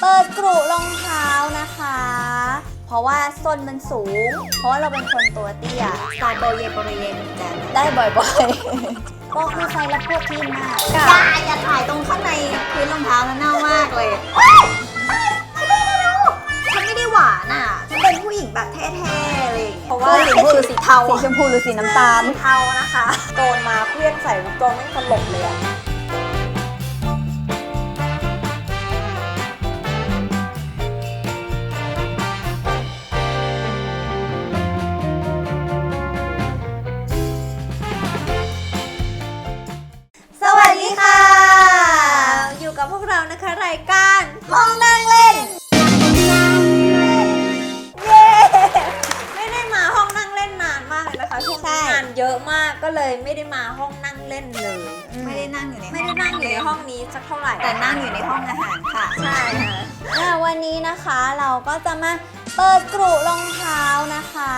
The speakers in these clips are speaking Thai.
เปิดกรุรองเท้านะคะ เพราะว่าส้นมันสูง เพราะว่าเราเป็นคนตัวเตี้ยสไตล์โบเยโบเรเยเหมือนกันได้บ่อยๆ ก็คือใส่แล้วพวกที่มากอย่าอย่าถ่ายตรงข้างในพื้นรองเท้านะเน่ามากเลยฉันไม่ได้หวานอะฉันเป็นผู้หญิงแบบเท่ๆเลยเพราะว่าสีชมพูหรือสีเทาสีอะชมพูหรือสีน้ำตาลเทานะคะโจนมาเพื่อนใส่ลูกโจนไม่ตลกเลยอะ นะคะรายการห้องนั่งเล่น เย้ ไม่ได้มาห้องนั่งเล่นนานมากเลยนะคะช่วงนี้งานเยอะมากก็เลยไม่ได้มาห้องนั่งเล่นเลย ไม่ได้นั่งอยู่ในไม่ได้นั่งอยู่ในห้องนี้สักเท่าไหร่แต่นั่งอยู่ในห้องอาหารค่ะ ใช่ค่ะ อ่าวันนี้นะคะเราก็จะมา เปิดกรุรองเท้านะคะ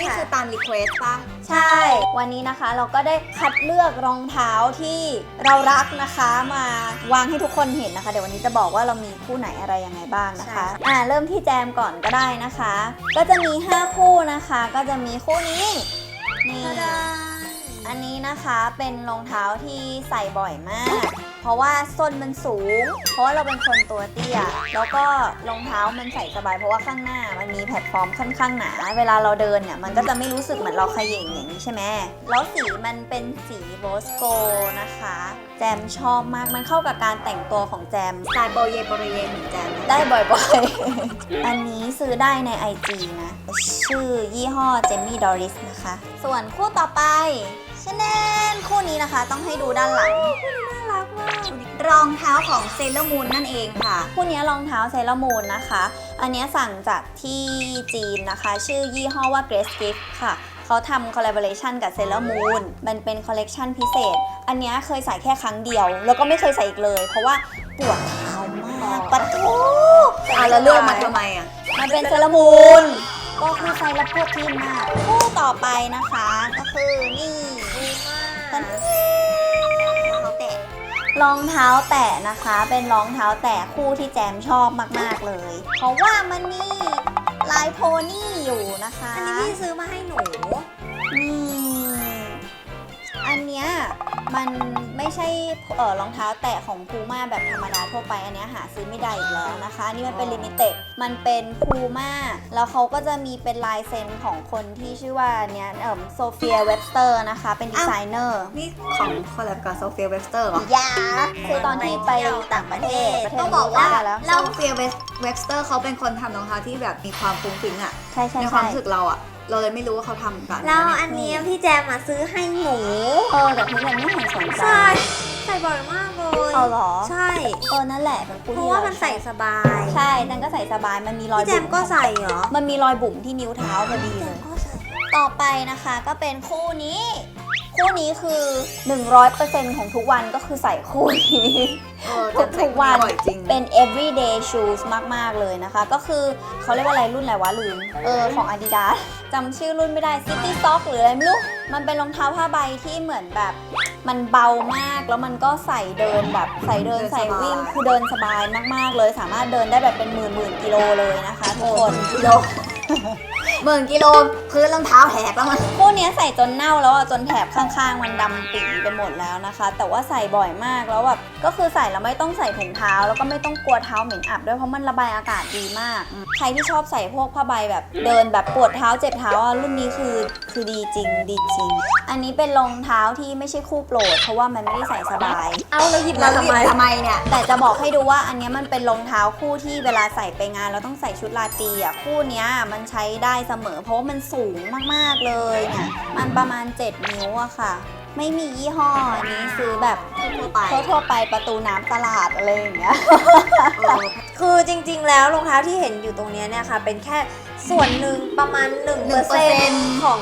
นี่คือตามรีเควสป่ะ ใช่ วันนี้นะคะเราก็ได้คัดเลือกรองเท้าที่เรารักนะคะมาวางให้ทุกคนเห็นนะคะ เดี๋ยววันนี้จะบอกว่าเรามีคู่ไหนอะไรยังไงบ้างนะคะ อ่าเริ่มที่แจมก่อนก็ได้นะคะ ก็จะมี 5 คู่นะคะ ก็จะมีคู่นี้นี่ อันนี้นะคะเป็นรองเท้าที่ใส่บ่อยมาก เพราะว่าส้นมันสูง เพราะว่าเราเป็นคนตัวเตี้ย แล้วก็รองเท้ามันใส่สบายเพราะว่าข้างหน้ามันมีแพลตฟอร์มค่อนข้างหนา เวลาเราเดินเนี่ยมันก็จะไม่รู้สึกเหมือนเราเขย่งอย่างนี้ใช่ไหมแล้วสีมันเป็นสีโรสโกนะคะ แจมชอบมากมันเข้ากับการแต่งตัวของแจมสไตล์โบเยโบเรเยเหมือนกันได้บ่อยๆ อันนี้ซื้อได้ใน IG นะ ชื่อยี่ห้อเจมี่ดอริสนะคะ ส่วนคู่ต่อไปชาแนลคู่นี้นะคะต้องให้ดูด้านหลัง น่ารักมากรองเท้าของเซเลอร์มูนนั่นเองค่ะ คู่นี้รองเท้าเซเลอร์มูนนะคะ อันนี้สั่งจากที่จีนนะคะ ชื่อยี่ห้อว่า Grace Gift ค่ะเขาทำคอลลาบอร์เรชันกับเซเลอร์มูนมันเป็นคอลเลกชันพิเศษ อันนี้เคยใส่แค่ครั้งเดียว แล้วก็ไม่เคยใส่อีกเลย เพราะว่าปวดเท้ามากปะทูอะแล้วเลือกมาทำไมอะ มันเป็นเซรามูนก็คือใช้แล้วพวกที่มากคู่ต่อไปนะคะ ก็คือนี่ ตันเขาแตะรองเท้าแตะนะคะ เป็นรองเท้าแตะคู่ที่แจมชอบมากๆเลย เพราะว่ามันมีลายโพนี่อยู่นะคะ อันนี้พี่ซื้อมาให้หนูนี่อันเนี้ย มันไม่ใช่เออรองเท้าแตะของพูม่าแบบธรรมดาทั่วไปอันเนี้ยหาซื้อไม่ได้อีกแล้วนะคะอันนี้มันเป็นอ๋อลิมิเต็ดมันเป็นพูม่าแล้วเขาก็จะมีเป็นลายเซ็นของคนที่ชื่อว่าเนี้ยเอ่อโซเฟียเว็บสเตอร์นะคะ เป็นดีไซเนอร์นี่ของคอลแลบกับโซเฟียเวสเตอร์เหรอยาคือตอนที่ไปต่างประเทศประเทศต้องบอกว่าแล้วโซเฟียเวสเตอร์เขาเป็นคนทำรองเท้าที่แบบมีความฟุ้งฟิ้งอะใช่ใช่ในควาใช่มรู้สึกเราอะเราเลยไม่รู้ว่าเขาทำกันแล้วอันเนี้ยพี่แจมมาซื้อให้หนูเออแต่พี่แจมไม่เห็นสนใจใช่ใส่บ่อยมากเลยเอาเหรอใช่เออนั่นแหละเป็นคู่เพที่ราะว่าเมันใส่สบาย ใช่แจมก็ใส่สบายมันมีรอยพี่แจมบุ๋ก็ใส่เหรอมันมีรอยบุ๋มที่นิ้วเท้าพอดีพี่แจเลมยก็ใส่ต่อไปนะคะก็เป็นคู่นี้ คู่นี้คือ 100%ของทุกวันก็คือใส่คู่นี้ เออทุกทุกวันบ่อยจริง เป็น everyday shoes มาก ๆ เลยนะคะ ก็คือเขาเรียกว่าอะไรรุ่นอะไรวะลืมเออ ของ Adidas จำชื่อรุ่นไม่ได้ City Sock หรืออะไรไม่รู้ มันเป็นรองเท้าผ้าใบที่เหมือนแบบ มันเบามาก แล้วมันก็ใส่เดินแบบใส่เดินเดินใส่วิ่ง สบาย คือเดินสบายมาก ๆ เลย สามารถเดินได้แบบเป็นหมื่นหมื่นกิโลเลยนะคะทุกคนกิโล หมื่นกิโลพื้นรองเท้าแหกแล้วมันคู่เนี้ยใส่จนเน่าแล้วอะจนแถบข้างๆ มันดำปีไปหมดแล้วนะคะ แต่ว่าใส่บ่อยมากแล้วแบบก็คือใส่แล้วไม่ต้องใส่ถุงเท้า แล้วก็ไม่ต้องกลัวเท้าเหม็นอับด้วยเพราะมันระบายอากาศดีมากใครที่ชอบใส่พวกผ้าใบแบบเดินแบบปวดเท้าเจ็บเท้าอะรุ่นนี้คือคือดีจริงดีจริง อันนี้เป็นรองเท้าที่ไม่ใช่คู่โปรด เพราะว่ามันไม่ได้ใส่สบาย เอาแล้วหยิบเรามาทำไม ทำไมเนี่ย แต่จะบอกให้ดูว่าอันเนี้ยมันเป็นรองเท้าคู่ที่เวลาใส่ไปงานเราต้องใส่ชุดราตรีอะคู่เนี้ยมันใช้ได้เสมอ เพราะว่ามันสูงมากๆเลยเนี่ยมันประมาณ 7 นิ้วอะค่ะ ไม่มียี่ห้ออันนี้ซื้อแบบทั่วไปทั่วๆไปประตูน้ำตลาดอะไรอย่างเงี้ยเออคือจริงๆ แล้วรองเท้าที่เห็นอยู่ตรงเนี้ยเนี่ยค่ะ เป็นแค่ส่วนหนึ่งประมาณ1%ของ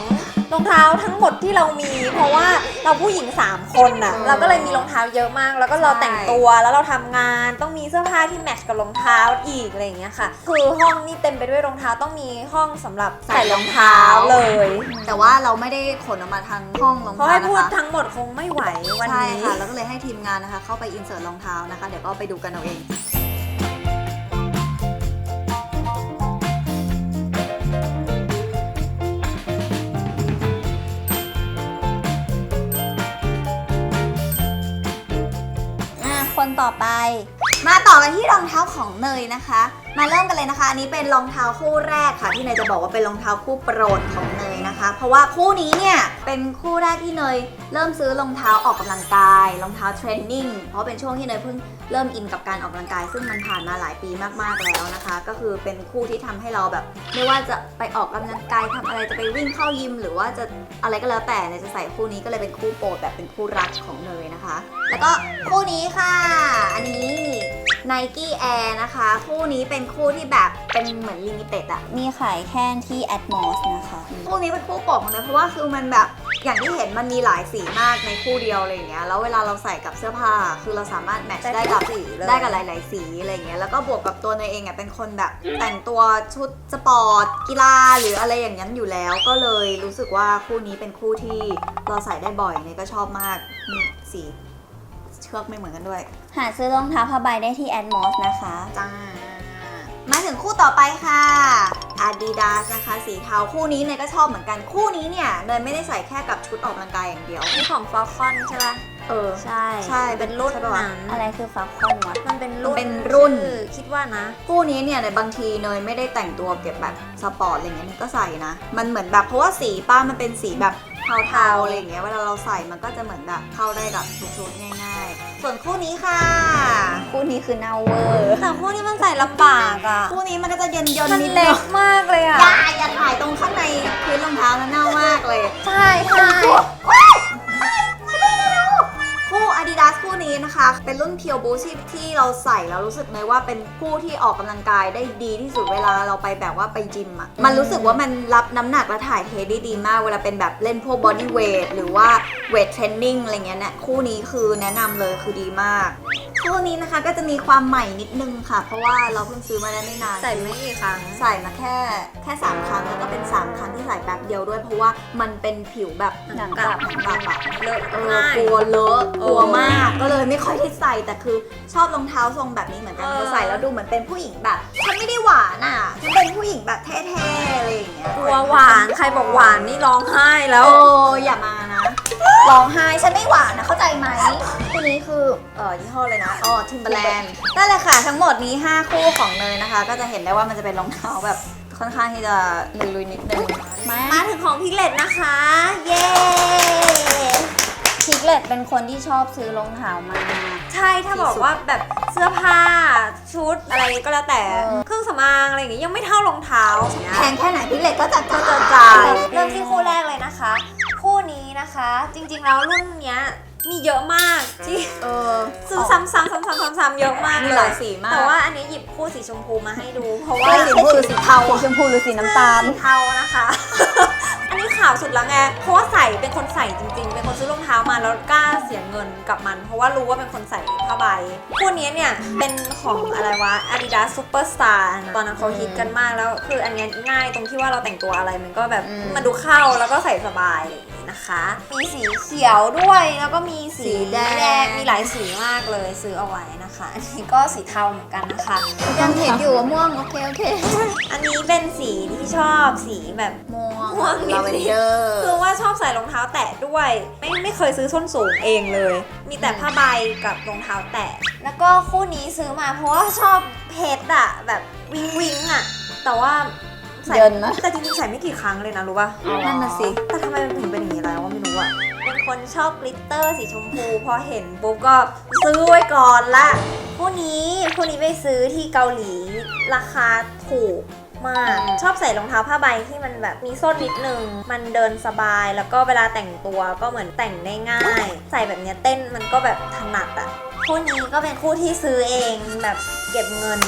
รองเท้าทั้งหมดที่เรามี เพราะว่าเราผู้หญิง 3 คนน่ะ เราก็เลยมีรองเท้าเยอะมาก แล้วก็เราแต่งตัวแล้วเราทำงานต้องมีเสื้อผ้าที่แมทช์กับรองเท้าอีกอะไรอย่างเงี้ยค่ะ คือห้องนี่เต็มไปด้วยรองเท้าต้องมีห้องสำหรับใส่รองเท้าเลย แต่ว่าเราไม่ได้ขนออกมาทางห้องรองเพราะเท้าให้นะพูดคะทั้งหมดคงไม่ไหววันใช่นี้ ค่ะ แล้วก็เลยให้ทีมงานนะคะ เข้าไปอินเสิร์ตรองเท้านะคะ เดี๋ยวก็ไปดูกันเอาเอง คนต่อไป มาต่อกันที่รองเท้าของเนยนะคะมาเริ่มกันเลยนะคะ อันนี้เป็นรองเท้าคู่แรกค่ะ ที่เนยจะบอกว่าเป็นรองเท้าคู่โปรดของเนยนะคะ เพราะว่าคู่นี้เนี่ยเป็นคู่แรกที่เนยเริ่มซื้อรองเท้าออกกำลังกายรองเท้าเทรนนิ่งเพราะเป็นช่วงที่เนยเพิ่งเริ่มอินกับการออกกำลังกาย ซึ่งมันผ่านมาหลายปีมากๆแล้วนะคะ ก็คือเป็นคู่ที่ทำให้เราแบบ ไม่ว่าจะไปออกกำลังกายทำอะไรจะไปวิ่งเข้ายิม หรือว่าจะอะไรก็แล้วแต่เนยจะใส่คู่นี้ก็เลยเป็นคู่โปรดแบบเป็นคู่รักของเนยนะคะ แล้วก็คู่นี้ค่ะ อันนี้ Nike Air นะคะ คู่นี้เป็นคู่ที่แบบเป็นเหมือนลิมิเต็ดอะมีขายแค่ที่ Atmos นะคะ คู่นี้เป็นคู่โปรดของเนยเพราะว่าคือมันแบบอย่างที่เห็นมันมีหลายสีมากในคู่เดียวอะไรอย่างเงี้ยแล้วเวลาเราใส่กับเสื้อผ้าคือเราสามารถแมทช์ได้กับสีเลยได้กับหลาย ๆ สีอะไรอย่างเงี้ยแล้วก็บวกกับตัวเนยเองอะเป็นคนแบบแต่งตัวชุดสปอร์ตกีฬาหรืออะไรอย่างนั้นอยู่แล้วก็เลยรู้สึกว่าคู่นี้เป็นคู่ที่เราใส่ได้บ่อยเนยก็ชอบมากมีสีเชือกไม่เหมือนกันด้วย หาซื้อรองเท้าผ้าใบได้ที่ Atmos นะคะ จ้า มาถึงคู่ต่อไปค่ะ Adidas นะคะสีเทาคู่นี้เนยก็ชอบเหมือนกันคู่นี้เนี่ยเนยไม่ได้ใส่แค่กับชุดออกกำลังกายอย่างเดียว นี่ของฟอลคอนใช่ปะเออ ใช่ใช่เป็นรุ่นใช่ปะวะนั้นอะไรคือฟักคอนวะมันเป็นรุ่นมันเป็นรุ่น ชื่อคิดว่านะ คู่นี้เนี่ยในบางทีเนยไม่ได้แต่งตัวเก็บแบบสปอร์ตอะไรเงี้ยเนยก็ใส่นะ มันเหมือนแบบเพราะว่าสีป้ามันเป็นสีแบบ เทาๆอะไรอย่างเงี้ยเวลาเราใส่มันก็จะเหมือนแบบเข้าได้กับทุกชุดง่ายๆ ส่วนคู่นี้ค่ะ คู่นี้คือเนาเวอร์แต่พวกนี้มันใส่ลำบากอะคู่นี้มันก็จะเย็นๆมันนิดนึเล็งกมากเลยอะอย่าอย่าถ่ายตรงข้างในพื้นรองเท้านะเน่ามากเลย ใช่ใช่คู่ Adidas คู่นี้นะคะ เป็นรุ่น Pure Boost ที่ที่เราใส่แล้วรู้สึกเลยว่าเป็นคู่ที่ออกกำลังกายได้ดีที่สุดเวลาเราไปแบบว่าไปจิมอะมันรู้สึกว่ามันรับน้ำหนักและถ่ายเทได้ดีมาก เวลาเป็นแบบเล่นพวก body weight หรือว่า weight training อะไรเงี้ยเนี่ยคู่นี้คือแนะนำเลยคือดีมาก คู่นี้นะคะก็จะมีความใหม่นิดนึงค่ะ เพราะว่าเราเพิ่งซื้อมาได้ไม่นาน ใส่ไม่กี่ครั้ง ใส่มาแค่แค่3ครั้งแล้วก็เป็น 3 ครั้งที่ใส่แป๊บเดียวด้วยเพราะว่ามันเป็นผิวแบบหนังกลับหนังกลับอะเลอะเออง่ายกลัวเลอะเออกลัวมากก็เลยไม่ค่อยได้ใส่แต่คือชอบรองเท้าทรงแบบนี้เหมือนกันเออ พอใส่แล้วดูเหมือนเป็นผู้หญิงแบบฉันไม่ได้หวานอะฉันเป็นผู้หญิงแบบเท่ๆอะไรอย่างเงี้ยกลัวหวาน ใครบอกหวานนี่ร้องไห้แล้วโอ้อย่ามานะ ร้องไห้ฉันไม่หวานนะเข้าใจไหมคู่นี้คือเออยี่ห้อเลยนะอ๋อทิมเบอร์แลนด์นั่นแหละค่ะ ทั้งหมดนี้ 5 คู่ของเนยนะคะ ก็จะเห็นได้ว่ามันจะเป็นรองเท้าแบบค่อนข้างที่จะลุยๆนิดนึงมามาถึงของพิกเลตนะคะ เย้พิกเลตเป็นคนที่ชอบซื้อรองเท้ามาใช่ถ้าบอกว่าแบบเสื้อผ้าชุดอะไรก็แล้วแต่เออเครื่องสำอางอะไรอย่างงี้ยังไม่เท่ารองเท้าอย่างเงี้ยแพงแค่ไหนพิกเลตก็จะก็จ่าจะยจ่ายเริ่มที่คู่แรกเลยนะคะคู่ นี้นะคะ จริงๆแล้วรุ่นเนี้ยมีเยอะมากที่เออซื้อซ้ำๆซ้ำๆซ้ำๆเยอะมากมีเลหลายยสีมาก แต่ว่าอันนี้หยิบคู่สีชมพูมาให้ดู เพราะว่าว่าสีชมพูหรือสีเทาสีชมพูหรือสีน้ำตาล สีเทานะคะ อันนี้ขาวสุดแล้วไง เพราะว่าใส่เป็นคนใส่จริง ๆ เป็นคนซื้อรองเท้ามาแล้วกล้าเสียเงินกับมัน เพราะว่ารู้ว่าเป็นคนใส่ผ้าใบคู่นี้เนี่ยเป็นของอะไรวะ Adidas Superstar ตอนนั้นเขาฮิตกันมากแล้ว คืออันเนี้ยง่ายตรงที่ว่าเราแต่งตัวอะไรมันก็แบบอืมมันดูเข้าแล้วก็ใส่สบายอะไรอย่างงี้ นะคะ มีสีเขียวด้วยแล้วก็มีสีสีแดง มีหลายสีมากเลยซื้อเอาไว้นะคะอันนี้ก็สีเทาเหมือนกันนะคะยังเห็นอยู่ว่าม่วงโอเคโอเค อันนี้เป็นสีที่ชอบสีแบบม่วงม่วงนิดลาเวนเดอร์คือว่าชอบใส่รองเท้าแตะด้วย ไม่ไม่เคยซื้อส้นสูงเองเลย มีแต่ผ้าใบกับรองเท้าแตะ แล้วก็คู่นี้ซื้อมาเพราะว่าชอบเพชรอะแบบวิงวิงอะแต่ว่าใส่เยินนะแต่จริงๆใส่ไม่กี่ครั้งเลยนะรู้ป่ะนั่นน่ะสิ แต่ทำไมมันถึงเป็นอย่างนี้ คนชอบกลิตเตอร์สีชมพู พอเห็นปุ๊บก็ซื้อไว้ก่อนละคู่นี้คู่นี้ไปซื้อที่เกาหลีราคาถูกมากชอบใส่รองเท้าผ้าใบที่มันแบบมีส้นนิดนึง มันเดินสบายแล้วก็เวลาแต่งตัวก็เหมือนแต่งได้ง่าย ใส่แบบเนี้ยเต้นมันก็แบบถนัดอะคู่นี้ก็เป็นคู่ที่ซื้อเองแบบเก็บเงิน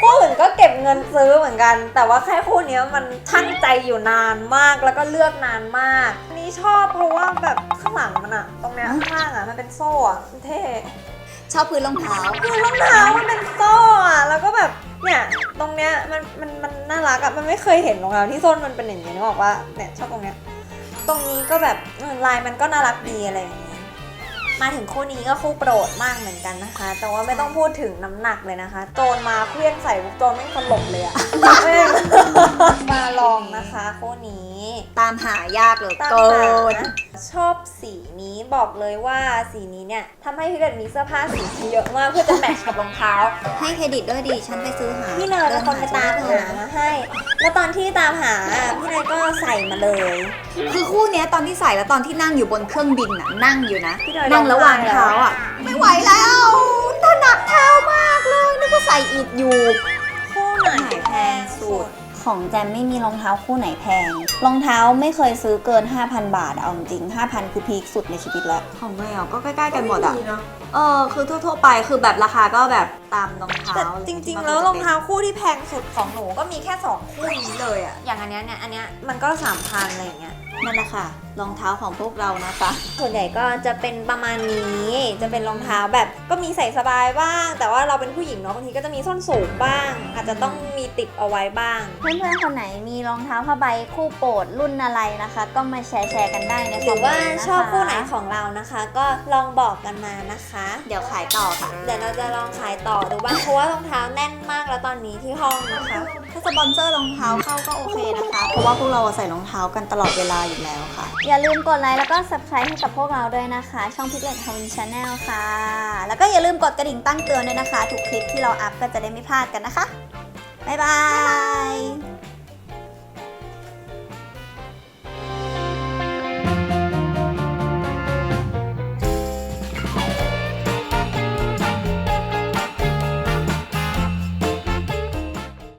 คู่อื่นก็เก็บเงินซื้อเหมือนกัน แต่ว่าแค่คู่เนี้ยมันช่างใจอยู่นานมากแล้วก็เลือกนานมาก นี่ชอบเพราะว่าแบบข้างหลังมันอะตรงเนี้ยข้างล่างอะมันเป็นโซ่อะมันเท่ชอบพื้นรองเท้าคือรองเท้ามันเป็นโซ่อะแล้วก็แบบเนี่ยตรงเนี้ยมันมันมันน่ารักอะมันไม่เคยเห็นรองเท้าที่ส้นมันเป็นอย่างนี้นึกออกว่าเนี่ยชอบตรงเนี้ยตรงนี้ก็แบบเออลายมันก็น่ารักดีอะไรอย่างนี้ มาถึงคู่นี้ก็คู่โปรดมากเหมือนกันนะคะ แต่ว่าไม่ต้องพูดถึงน้ำหนักเลยนะคะ โจรมาเคลื่อนใส่ปุ๊บโจรไม่สลบเลยอะแม่งมาลองนะคะคู่นี้ ตามหายากเหลือตามเกิหานชอบสีนี้บอกเลยว่าสีนี้เนี่ยทำให้พี่เด็ดมีเสื้อผ้าสีนี้เยอะมากเพื่อจะแมทช์กับรองเท้า ให้เครดิตด้วยดิฉันไปซื้อหาพี่เนยเป็นคนไปตามหามาให้ แล้วตอนที่ตามหาพี่เนยก็ใส่มาเลย คือคู่เนี้ยตอนที่ใส่แล้วตอนที่นั่งอยู่บนเครื่องบินน่ะนั่งอยู่นะ พี่เนยนั่งระหว่างร้องไห้ เท้าอะ ไม่ไหวแล้วถนัดเท้ามากเลยนึกว่าใส่อีกอยู่ คู่ไหนแพงสุด ของแจมไม่มีรองเท้าคู่ไหนแพง รองเท้าไม่เคยซื้อเกิน 5,000 บาทเอาจริงๆ5,000 คือพีคสุดในชีวิตแล้วของเมย์ก็ใกล้ๆกันหมดอะเออคือทั่วๆไปคือแบบราคาก็แบบตามรองเท้าแต่อะไจริงที่ๆมันแล้วจะรองป็นเท้าคู่ที่แพงสุดของหนูก็มีแค่สองคู่นี้เลยอะอย่างอันเนี้ยเนี่ยอันเนี้ยมันก็สามพันอะไรอย่างเงี้ย นั่นแหละค่ะรองเท้าของพวกเรานะคะ ส่วนใหญ่ก็จะเป็นประมาณนี้จะเป็นรองเท้าแบบก็มีใส่สบายบ้าง แต่ว่าเราเป็นผู้หญิงเนาะบางทีก็จะมีส้นสูงบ้าง อาจจะต้องมีติดเอาไว้บ้าง เพื่อนๆคนไหนมีรองเท้าผ้าใบคู่โปรดรุ่นอะไรนะคะ ก็มาแชร์แชร์กันได้ในหรือว่าคมเมนต์ะะชอบคู่ไหนของเรานะคะ ก็ลองบอกกันมานะคะ เดี๋ยวขายต่อค่ะ เดี๋ยวเราจะลองขายต่อดูบ้างเพราะว่ารองเท้าแน่นมากแล้วตอนนี้ที่ห้องนะคะ ถ้าสปอนเซอร์รองเท้าเข้าก็โอเคนะคะ เพราะว่าพวกเราใส่รองเท้ากันตลอดเวลาอยู่แล้วค่ะ อย่าลืมกดไลค์แล้วก็ subscribe ให้กับพวกเราด้วยนะคะ ช่องพิกเลตทวินชาแนลค่ะ แล้วก็อย่าลืมกดกระดิ่งตั้งเตือนด้วยนะคะ ทุกคลิปที่เราอัพก็จะได้ไม่พลาดกันนะคะ บ๊ายบาย